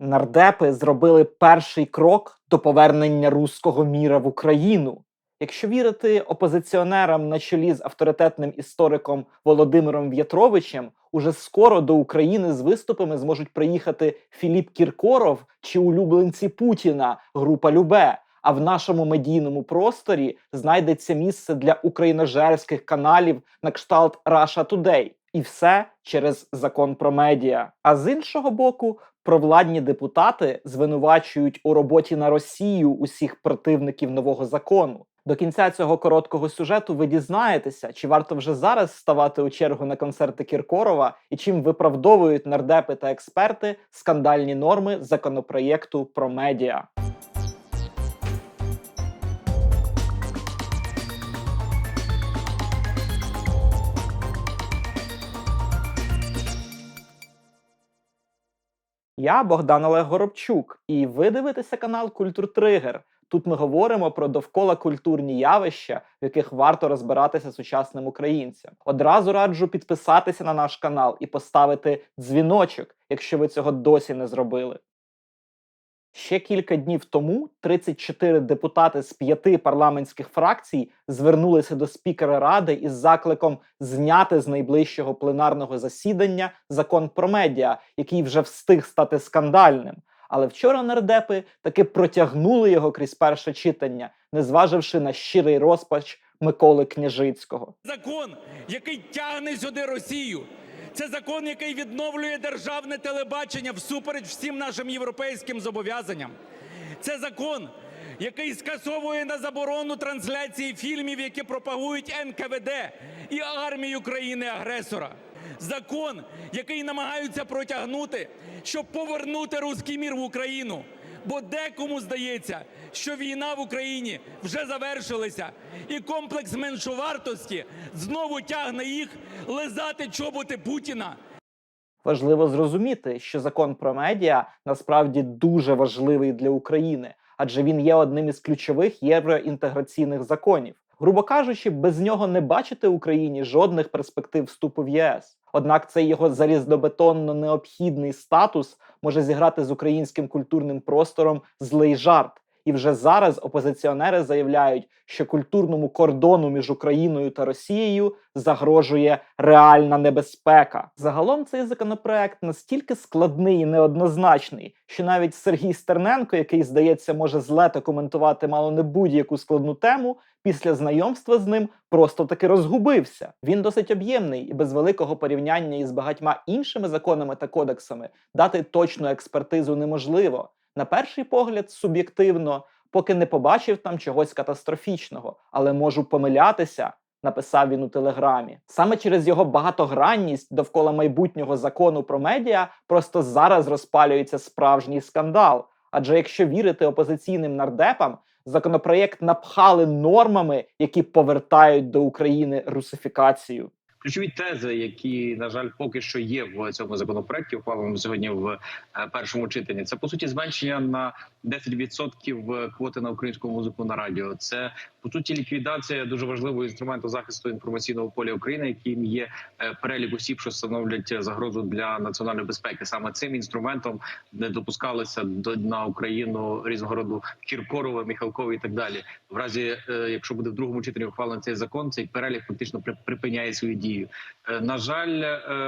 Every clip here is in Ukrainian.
Нардепи зробили перший крок до повернення руського міра в Україну. Якщо вірити опозиціонерам на чолі з авторитетним істориком Володимиром В'ятровичем, уже скоро до України з виступами зможуть приїхати Філіп Кіркоров чи улюбленці Путіна, група Любе. А в нашому медійному просторі знайдеться місце для україножерських каналів на кшталт Russia Today. І все через закон про медіа. А з іншого боку, провладні депутати звинувачують у роботі на Росію усіх противників нового закону. До кінця цього короткого сюжету ви дізнаєтеся, чи варто вже зараз ставати у чергу на концерти Кіркорова і чим виправдовують нардепи та експерти скандальні норми законопроєкту про медіа. Я Богдан Олег Горобчук, і ви дивитеся канал Культур Тригер. Тут ми говоримо про довкола культурні явища, в яких варто розбиратися сучасним українцям. Одразу раджу підписатися на наш канал і поставити дзвіночок, якщо ви цього досі не зробили. Ще кілька днів тому 34 депутати з п'яти парламентських фракцій звернулися до спікера ради із закликом зняти з найближчого пленарного засідання закон про медіа, який вже встиг стати скандальним. Але вчора нардепи таки протягнули його крізь перше читання, не зваживши на щирий розпач Миколи Княжицького. закон, який тягне сюди Росію. Це закон, який відновлює державне телебачення всупереч всім нашим європейським зобов'язанням. Це закон, який скасовує на заборону трансляції фільмів, які пропагують НКВД і армію країни-агресора. Закон, який намагаються протягнути, щоб повернути руський мір в Україну. Бо декому здається, що війна в Україні вже завершилася, і комплекс меншовартості знову тягне їх лизати чоботи Путіна. Важливо зрозуміти, що закон про медіа насправді дуже важливий для України, адже він є одним із ключових євроінтеграційних законів. Грубо кажучи, без нього не бачити Україні жодних перспектив вступу в ЄС. Однак цей його залізнобетонно необхідний статус може зіграти з українським культурним простором злий жарт. І вже зараз опозиціонери заявляють, що культурному кордону між Україною та Росією загрожує реальна небезпека. Загалом цей законопроект настільки складний і неоднозначний, що навіть Сергій Стерненко, який здається може злето коментувати мало не будь-яку складну тему, після знайомства з ним просто таки розгубився. Він досить об'ємний і без великого порівняння із багатьма іншими законами та кодексами дати точну експертизу неможливо. На перший погляд, суб'єктивно, поки не побачив там чогось катастрофічного, але можу помилятися. Написав він у телеграмі. Саме через його багатогранність довкола майбутнього закону про медіа просто зараз розпалюється справжній скандал. Адже якщо вірити опозиційним нардепам, законопроєкт напхали нормами, які повертають до України русифікацію. Ключові тези, які на жаль поки що є в цьому законопроекті, ухваленому сьогодні в е, першому читанні, це по суті зменшення на 10% квоти на українську музику на радіо. Це по суті ліквідація дуже важливого інструменту захисту інформаційного поля України, яким є е, перелік осіб, що становлять загрозу для національної безпеки. Саме цим інструментом не допускалися до на Україну різного роду Кіркорова, Міхалкова і так далі. В разі, е, якщо буде в другому читанні ухвалений цей закон, цей перелік фактично при- припиняє свою дію. Е, На жаль, е, е,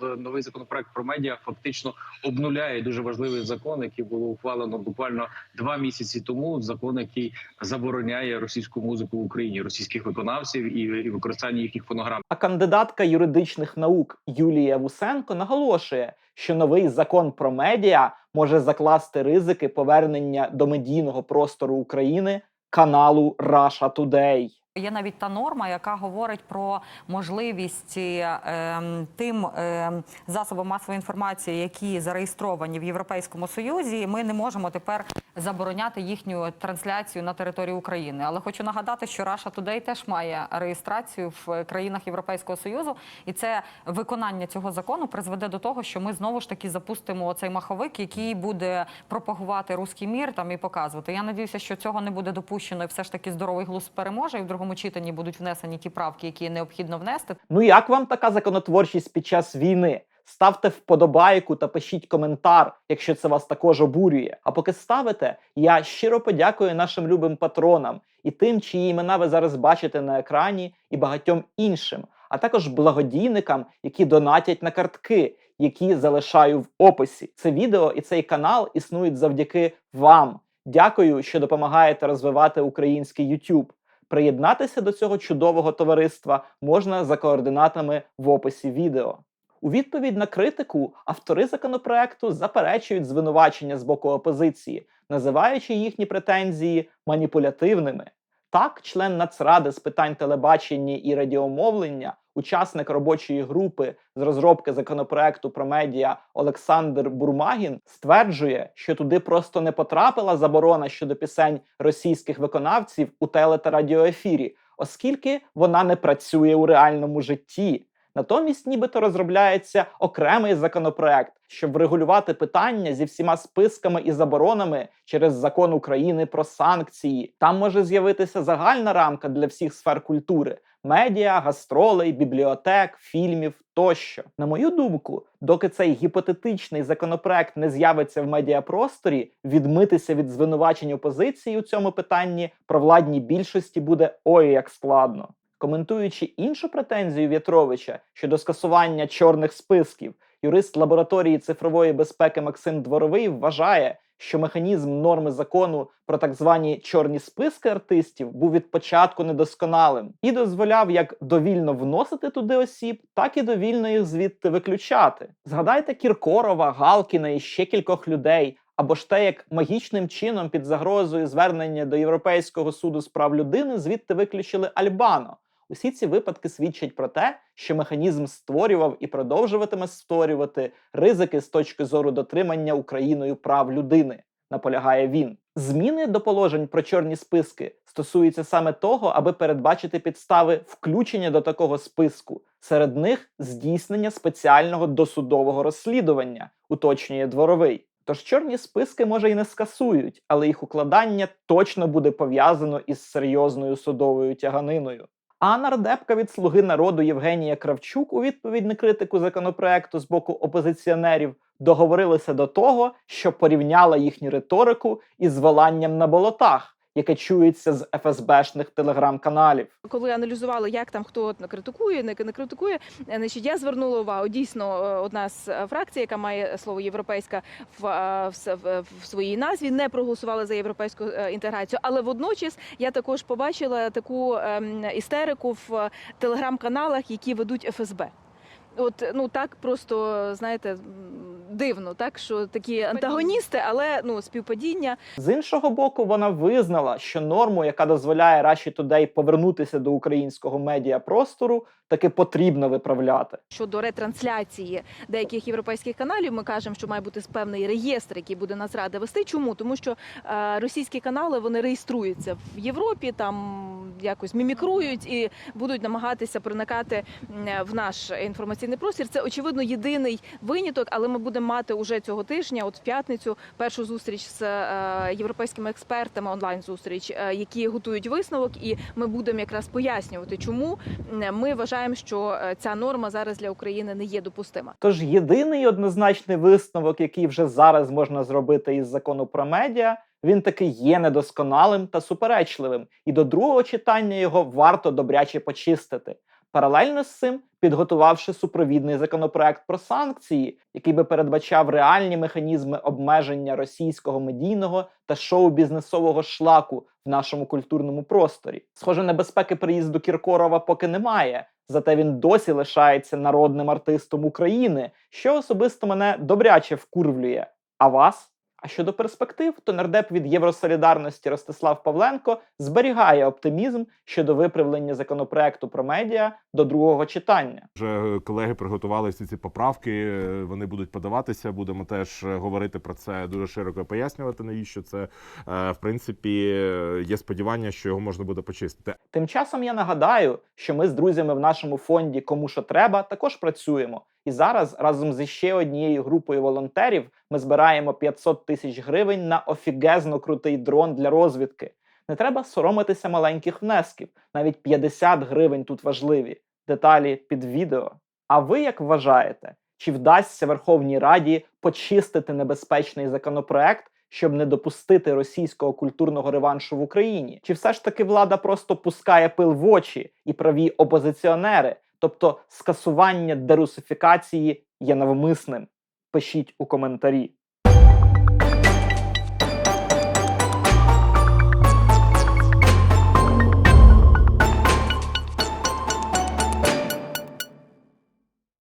в новий законопроект про медіа фактично обнуляє дуже важливий закон, який було ухвалено буквально два місяці тому. Закон, який забороняє російську музику в Україні, російських виконавців і, використання їхніх фонограм. А кандидатка юридичних наук Юлія Вусенко наголошує, що новий закон про медіа може закласти ризики повернення до медійного простору України каналу Russia Today. Є навіть та норма, яка говорить про можливість ем, тим ем, засобам масової інформації, які зареєстровані в Європейському Союзі. Ми не можемо тепер забороняти їхню трансляцію на території України. Але хочу нагадати, що Russia Today теж має реєстрацію в країнах Європейського Союзу, і це виконання цього закону призведе до того, що ми знову ж таки запустимо цей маховик, який буде пропагувати руський мір там і показувати. Я надіюся, що цього не буде допущено, і все ж таки здоровий глузд переможе, і в другому читанні будуть внесені ті правки, які необхідно внести. Ну як вам така законотворчість під час війни? Ставте вподобайку та пишіть коментар, якщо це вас також обурює. А поки ставите, я щиро подякую нашим любим патронам і тим, чиї імена ви зараз бачите на екрані, і багатьом іншим, а також благодійникам, які донатять на картки, які залишаю в описі. Це відео і цей канал існують завдяки вам. Дякую, що допомагаєте розвивати український YouTube. Приєднатися до цього чудового товариства можна за координатами в описі відео. У відповідь на критику автори законопроекту заперечують звинувачення з боку опозиції, називаючи їхні претензії маніпулятивними. Так, член Нацради з питань телебачення і радіомовлення, учасник робочої групи з розробки законопроекту про медіа Олександр Бурмагін стверджує, що туди просто не потрапила заборона щодо пісень російських виконавців у теле та радіоефірі, оскільки вона не працює у реальному житті. Натомість, нібито розробляється окремий законопроект, щоб врегулювати питання зі всіма списками і заборонами через закон України про санкції. Там може з'явитися загальна рамка для всіх сфер культури: медіа, гастролей, бібліотек, фільмів тощо. На мою думку, доки цей гіпотетичний законопроект не з'явиться в медіапросторі, відмитися від звинувачень опозиції у цьому питанні провладній більшості буде ой як складно. Коментуючи іншу претензію В'ятровича щодо скасування чорних списків, юрист лабораторії цифрової безпеки Максим Дворовий вважає, що механізм норми закону про так звані чорні списки артистів був від початку недосконалим і дозволяв як довільно вносити туди осіб, так і довільно їх звідти виключати. Згадайте Кіркорова, Галкіна і ще кількох людей. Або ж те, як магічним чином під загрозою звернення до Європейського суду з прав людини звідти виключили Альбано. Усі ці випадки свідчать про те, що механізм створював і продовжуватиме створювати ризики з точки зору дотримання Україною прав людини. Наполягає він. Зміни до положень про чорні списки стосуються саме того, аби передбачити підстави включення до такого списку. Серед них здійснення спеціального досудового розслідування, уточнює дворовий. Тож чорні списки може і не скасують, але їх укладання точно буде пов'язано із серйозною судовою тяганиною. А нардепка від слуги народу Євгенія Кравчук у відповідь на критику законопроекту з боку опозиціонерів договорилася до того, що порівняла їхню риторику із воланням на болотах, яке чується з ФСБшних телеграм-каналів. коли аналізували, як там хто критикує, не не критикує, значить я звернула увагу. Дійсно, е, одна з е, фракцій, яка має слово європейська в, е, в, в, в своїй назві, не проголосувала за європейську інтеграцію. Але водночас я також побачила таку ем, істерику в телеграм-каналах, які ведуть ФСБ. От ну так просто знаєте дивно, так що такі антагоністи, але ну співпадіння. З іншого боку, вона визнала, що норму, яка дозволяє Russia Today повернутися до українського медіапростору, таки потрібно виправляти. Щодо ретрансляції деяких європейських каналів, ми кажемо, що має бути певний реєстр, який буде Нацрада вести. Чому? Тому що е, російські канали вони реєструються в Європі, там якось мімікрують і будуть намагатися проникати в наш інформаційний простір. Це очевидно єдиний виняток, але ми будемо мати уже цього тижня, от в п'ятницю, першу зустріч з е, європейськими експертами, онлайн зустріч, е, які готують висновок, і ми будемо якраз пояснювати, чому ми вважаємо, що е, ця норма зараз для України не є допустима. Тож єдиний однозначний висновок, який вже зараз можна зробити із закону про медіа, він таки є недосконалим та суперечливим, і до другого читання його варто добряче почистити. Паралельно з цим, підготувавши супровідний законопроект про санкції, який би передбачав реальні механізми обмеження російського медійного та шоу-бізнесового шлаку в нашому культурному просторі. Схоже, небезпеки приїзду Кіркорова поки немає. Зате він досі лишається народним артистом України, що особисто мене добряче вкурвлює. А вас? А щодо перспектив, то нардеп від Євросолідарності Ростислав Павленко зберігає оптимізм щодо виправлення законопроекту про медіа до другого читання. Вже колеги приготували всі ці поправки. е, Вони будуть подаватися. Будемо теж е, говорити про це дуже широко пояснювати, навіщо це Е, в принципі е, є сподівання, що його можна буде почистити. Тим часом я нагадаю, що ми з друзями в нашому фонді Кому що треба також працюємо. І зараз разом з ще однією групою волонтерів ми збираємо 500 тисяч гривень на офігезно крутий дрон для розвідки. Не треба соромитися маленьких внесків, навіть 50 гривень тут важливі. Деталі під відео. А ви як вважаєте, чи вдасться Верховній Раді почистити небезпечний законопроект, щоб не допустити російського культурного реваншу в Україні? Чи все ж таки влада просто пускає пил в очі і праві опозиціонери, тобто скасування дерусифікації є навмисним? Пишіть у коментарі.